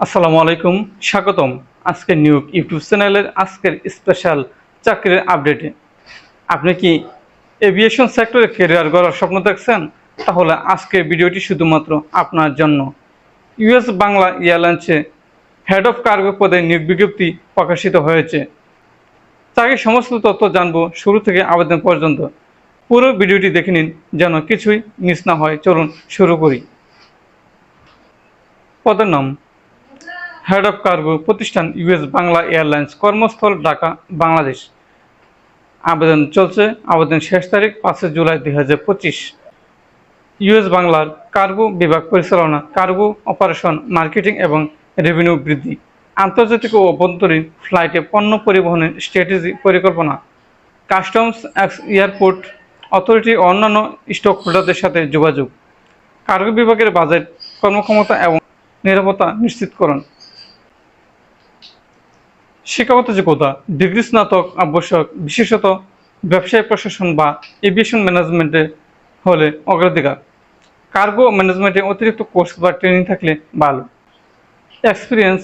আসসালামু আলাইকুম, স্বাগতম আজকের নিয়োগ ইউটিউব চ্যানেলের আজকের স্পেশাল চাকরির আপডেটে। আপনি কি এভিয়েশন সেক্টরে কেরিয়ার গড়ার স্বপ্ন দেখছেন? তাহলে আজকের ভিডিওটি শুধুমাত্র আপনার জন্য। ইউএস বাংলা এয়ারলাইন্সে হেড অফ কার্গো পদে নিয়োগ বিজ্ঞপ্তি প্রকাশিত হয়েছে। চাকরির সমস্ত তথ্য জানব শুরু থেকে আবেদন পর্যন্ত। পুরো ভিডিওটি দেখে নিন যেন কিছুই মিস না হয়। চলুন শুরু করি। পদের নাম হেড অফ কার্গো প্রতিষ্ঠান ইউএস বাংলা এয়ারলাইন্স কর্মস্থল ঢাকা বাংলাদেশ আবেদন চলছে আবেদন শেষ তারিখ, পাঁচই জুলাই দুই হাজার পঁচিশ। ইউএস বাংলার কার্গো বিভাগ পরিচালনা কার্গো অপারেশন মার্কেটিং এবং রেভিনিউ বৃদ্ধি আন্তর্জাতিক ও অভ্যন্তরীণ ফ্লাইটে পণ্য পরিবহনের স্ট্র্যাটেজি পরিকল্পনা। কাস্টমস এয়ারপোর্ট অথরিটি ও অন্যান্য স্টক হোল্ডারদের সাথে যোগাযোগ। কার্গো বিভাগের বাজেট কর্মক্ষমতা এবং নিরাপত্তা নিশ্চিতকরণ। শিক্ষাগত যোগ্যতা, ডিগ্রি স্নাতক, আবশ্যক, বিশেষত ব্যবসায় প্রশাসন বা এভিয়েশন ম্যানেজমেন্টে হলে অগ্রাধিকার। কার্গো ম্যানেজমেন্টে অতিরিক্ত কোর্স বা ট্রেনিং থাকলে ভালো। এক্সপিরিয়েন্স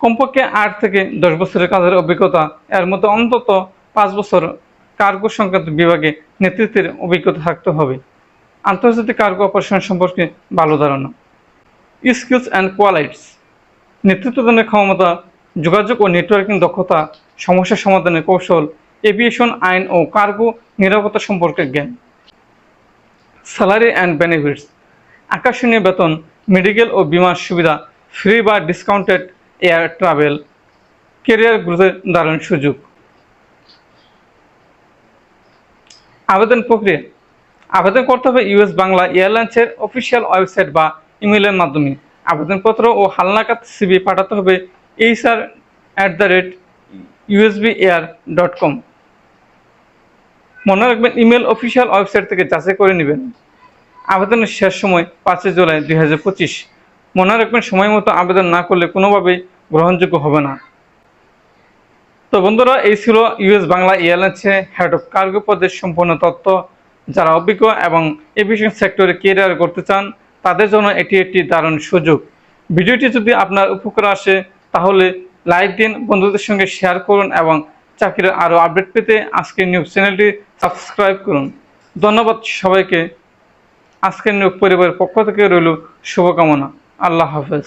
কমপক্ষে আট থেকে দশ বছরের কাজের অভিজ্ঞতা। এর মধ্যে অন্তত পাঁচ বছর কার্গো সংক্রান্ত বিভাগে নেতৃত্বের অভিজ্ঞতা থাকতে হবে। আন্তর্জাতিক কার্গো অপারেশন সম্পর্কে ভালো ধারণা। স্কিলস অ্যান্ড কোয়ালিটিস নেতৃত্বদানের ক্ষমতা যোগাযোগ ও নেটওয়ার্কিং দক্ষতা, সমস্যা সমাধানের কৌশল, এভিয়েশন আইন ও কার্গো নিরাপত্তা সম্পর্কে জ্ঞান। স্যালারি অ্যান্ড বেনিফিটস আকর্ষণীয় বেতন মেডিকেল ও বিমার সুবিধা ফ্রি বা ডিসকাউন্টেড এয়ার ট্রাভেল কেরিয়ার গ্রোথের দারুণ সুযোগ। আবেদন প্রক্রিয়া, আবেদন করতে হবে ইউএস বাংলা এয়ারলাইন্সের অফিসিয়াল ওয়েবসাইট বা ইমেলের মাধ্যমে। আবেদনপত্র ও হালনাকাত সিবি পাঠাতে হবে HR at the rate USB air dot com মনে রাখবেন ইমেল অফিসিয়াল ওয়েবসাইট থেকে যাচাই করে নেবেন। আবেদনের শেষ সময় পাঁচই জুলাই দুই হাজার পঁচিশ। মনে রাখবেন, সময় মতো আবেদন না করলে কোনোভাবেই গ্রহণযোগ্য হবে না। তো বন্ধুরা, এই ছিল ইউএস বাংলা এয়ারলাইন্সে হেড অফ কার্গো পদের সম্পূর্ণ তথ্য। যারা অভিজ্ঞ এবং এভিয়েশন সেক্টরে কেরিয়ার করতে চান, তাদের জন্য এটি একটি দারুণ সুযোগ। ভিডিওটি যদি আপনার উপকার আসে তাহলে লাইক দিন, বন্ধুদের সঙ্গে শেয়ার করুন এবং চাকরির আরও আপডেট পেতে আজকের নিউজ চ্যানেলটি সাবস্ক্রাইব করুন। ধন্যবাদ সবাইকে। আজকের নিয়োগ পরিবারের পক্ষ থেকে রইল শুভকামনা। আল্লাহ হাফেজ।